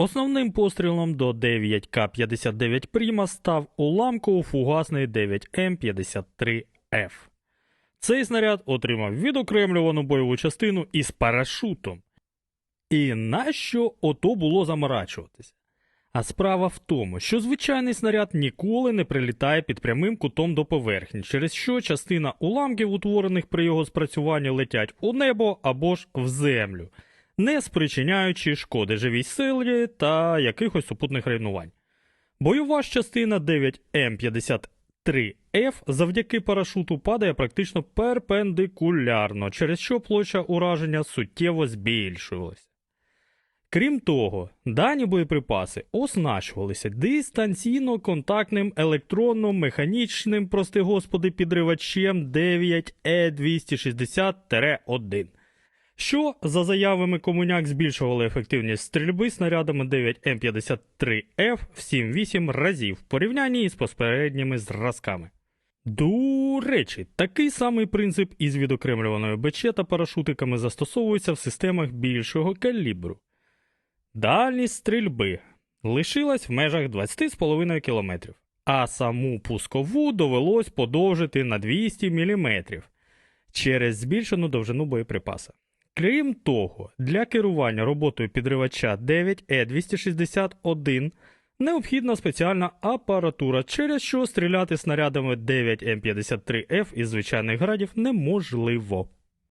Основним пострілом до 9К-59 Пріма став уламково-фугасний 9М53Ф. Цей снаряд отримав відокремлювану бойову частину із парашутом. І нащо ото було заморачуватися? А справа в тому, що звичайний снаряд ніколи не прилітає під прямим кутом до поверхні, через що частина уламків, утворених при його спрацюванні, летять у небо або ж в землю, не спричиняючи шкоди живій силі та якихось супутних руйнувань. Бойова ж частина 9М53Ф завдяки парашуту падає практично перпендикулярно, через що площа ураження суттєво збільшувалася. Крім того, дані боєприпаси оснащувалися дистанційно-контактним електронно-механічним, прости господи, підривачем е 9E260-1, що, за заявами комуняк, збільшували ефективність стрільби снарядами 9М53Ф в 7-8 разів в порівнянні із попередніми зразками. До речі, такий самий принцип із відокремлюваною БЧ та парашутиками застосовується в системах більшого калібру. Дальність стрільби лишилась в межах 20,5 км, а саму пускову довелось подовжити на 200 мм через збільшену довжину боєприпаса. Крім того, для керування роботою підривача е 9Е261 необхідна спеціальна апаратура, через що стріляти снарядами 9М53Ф із звичайних градів неможливо.